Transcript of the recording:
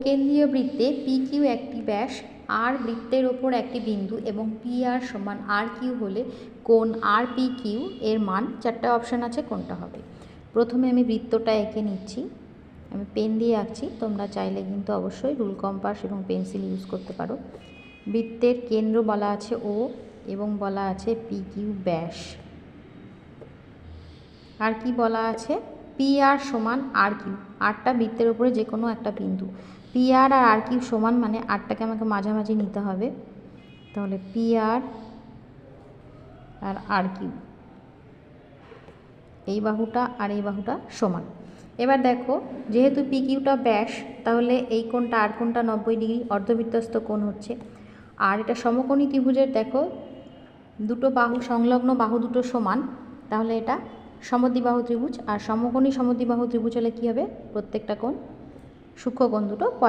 কেন্দ্রীয় বৃত্তে P Q একটি ব্যাস আর বৃত্তের ওপর একটি বিন্দু এবং পি আর সমান আর কিউ হলে কোন আর পি কিউ এর মান চারটা অপশান আছে, কোনটা হবে? প্রথমে আমি বৃত্তটা এঁকে নিচ্ছি, আমি পেন দিয়ে আঁকছি, তোমরা চাইলে কিন্তু অবশ্যই রুল কম্পাস এবং পেন্সিল ইউজ করতে পারো। বৃত্তের কেন্দ্র বলা আছে ও এবং বলা আছে পি কিউ ব্যাস। আর কি বলা আছে? পি আর সমান আর কিউ আরটা বৃত্তের উপরে যে কোনো একটা বিন্দু। পি আর আর আর কিউ সমান মানে আরটাকে আমাকে মাঝামাঝি নিতে হবে। তাহলে পি আর আর আর কিউ এই বাহুটা আর এই বাহুটা সমান। এবার দেখো, যেহেতু পি কিউটা ব্যাস, তাহলে এই কোণটা আর কোণটা নব্বই ডিগ্রি অর্ধবৃত্তস্ত কোণ হচ্ছে। আর এটা সমকোণী ত্রিভুজের, দেখো, দুটো বাহু সংলগ্ন বাহু দুটো সমান। তাহলে এটা সমদ্বিবাহু ত্রিভুজ আর সমকোণী সমদ্বিবাহু ত্রিভুজ হলে কী হবে? প্রত্যেকটা কোণ। সূক্ষ্মকোণ দুটো